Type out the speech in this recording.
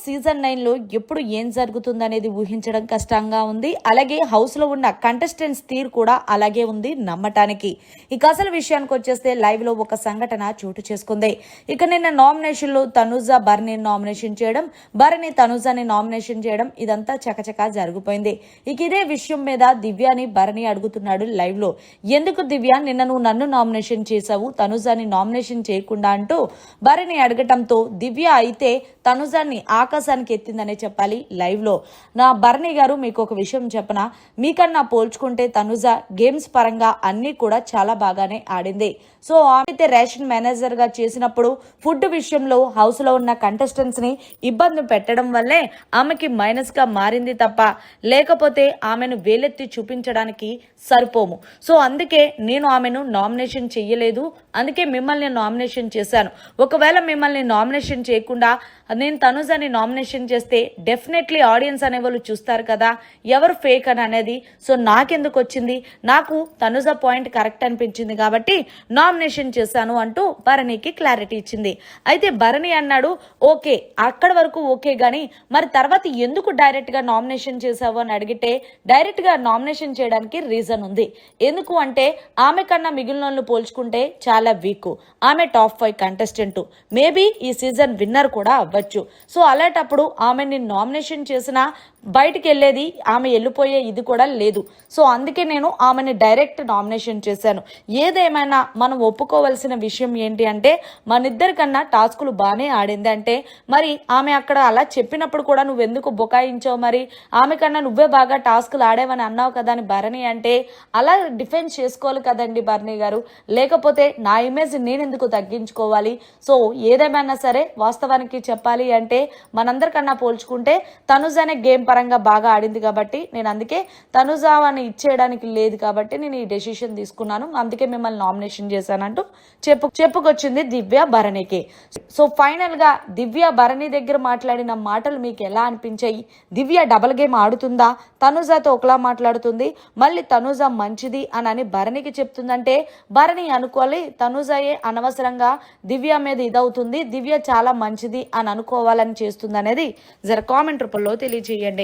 Season నైన్లో ఎప్పుడు ఏం జరుగుతుందనేది ఊహించడం కష్టంగా ఉంది. అలాగే హౌస్లో ఉన్న కంటెస్టెంట్స్ తీరు కూడా అలాగే ఉంది నమ్మటానికి. ఇక అసలు విషయానికి వచ్చేస్తే లైవ్లో ఒక సంఘటన చోటు చేసుకుంది. ఇక నిన్న నామినేషన్లో తనుజ బర్ని నామినేషన్ చేయడం బర్ని తనుజాని నామినేషన్ చేయడం ఇదంతా చకచకా జరిగిపోయింది. ఇక ఇదే విషయం మీద దివ్యాని భరణి అడుగుతున్నాడు లైవ్లో. ఎందుకు దివ్య నిన్న నువ్వు నన్ను నామినేషన్ చేశావు తనుజాని నామినేషన్ చేయకుండా అంటూ భరణి అడగటంతో దివ్య అయితే తనుజాన్ని ఆకాశానికి ఎత్తిందనే చెప్పాలి లైవ్లో. నా భరణి గారు మీకు ఒక విషయం చెప్పన? మీకన్నా పోల్చుకుంటే తనుజ గేమ్స్ పరంగా అన్నీ కూడా చాలా బాగానే ఆడింది. సో ఆమె అయితే రేషన్ మేనేజర్గా చేసినప్పుడు ఫుడ్ విషయంలో హౌస్లో ఉన్న కంటెస్టెంట్స్ని ఇబ్బంది పెట్టడం వల్లే ఆమెకి మైనస్గా మారింది తప్ప లేకపోతే ఆమెను వేలెత్తి చూపించడానికి సరిపోము. సో అందుకే నేను ఆమెను నామినేషన్ చెయ్యలేదు. అందుకే మిమ్మల్ని నామినేషన్ చేశాను. ఒకవేళ మిమ్మల్ని నామినేషన్ చేయకుండా నేను తనుజని నామినేషన్ చేస్తే డెఫినెట్లీ ఆడియన్స్ అనేవాళ్ళు చూస్తారు కదా ఎవరు ఫేక్ అని అనేది. సో నాకెందుకు వచ్చింది? నాకు తనుజ పాయింట్ కరెక్ట్ అనిపించింది కాబట్టి నామినేషన్ చేశాను అంటూ భరణికి క్లారిటీ ఇచ్చింది. అయితే భరణి అన్నాడు ఓకే అక్కడ వరకు ఓకే కానీ మరి తర్వాత ఎందుకు డైరెక్ట్గా నామినేషన్ చేశావు? అని అడిగితే డైరెక్ట్గా నామినేషన్ చేయడానికి రీజన్ ఉంది. ఎందుకు అంటే ఆమె కన్నా మిగిలిన వాళ్ళు పోల్చుకుంటే చాలా వీక్. ఆమె టాప్ ఫైవ్ కంటెస్టెంట్. మేబీ ఈ సీజన్ విన్నర్ కూడా అవ్వచ్చు. సో అలా వెళ్ళేటప్పుడు ఆమెని నామినేషన్ చేసిన బయటికి వెళ్ళేది ఆమె వెళ్ళిపోయే ఇది కూడా లేదు. సో అందుకే నేను ఆమెని డైరెక్ట్ నామినేషన్ చేశాను. ఏదేమైనా మనం ఒప్పుకోవలసిన విషయం ఏంటి అంటే మన టాస్కులు బాగానే ఆడింది అంటే మరి ఆమె అక్కడ అలా చెప్పినప్పుడు కూడా నువ్వు ఎందుకు బుకాయించావు మరి? ఆమె కన్నా నువ్వే బాగా టాస్కులు ఆడేవని అన్నావు కదా అని భరణి అంటే అలా డిఫెన్స్ చేసుకోవాలి కదండి భరణి గారు. లేకపోతే నా ఇమేజ్ నేను ఎందుకు తగ్గించుకోవాలి? సో ఏదేమైనా సరే వాస్తవానికి చెప్పాలి అంటే మనందరికన్నా పోల్చుకుంటే తనుజ్ అనే గేమ్ పరంగా బాగా ఆడింది కాబట్టి నేను అందుకే తనుజ అని ఇచ్చేయడానికి లేదు కాబట్టి నేను ఈ డెసిషన్ తీసుకున్నాను. అందుకే మిమ్మల్ని నామినేషన్ చేశానంటూ చెప్పు చెప్పుకొచ్చింది దివ్య భరణికి. సో ఫైనల్గా దివ్య భరణి దగ్గర మాట్లాడిన మాటలు మీకు ఎలా అనిపించాయి? దివ్య డబల్ గేమ్ ఆడుతుందా? తనుజాతో ఒకలా మాట్లాడుతుంది. మళ్ళీ తనుజ మంచిది అని అని భరణికి చెప్తుందంటే భరణి అనుకోవాలి తనుజయే అనవసరంగా దివ్య మీద ఇదవుతుంది. దివ్య చాలా మంచిది అని అనుకోవాలని చేస్తుంది అనేది జర కామెంట్ రూపంలో తెలియజేయండి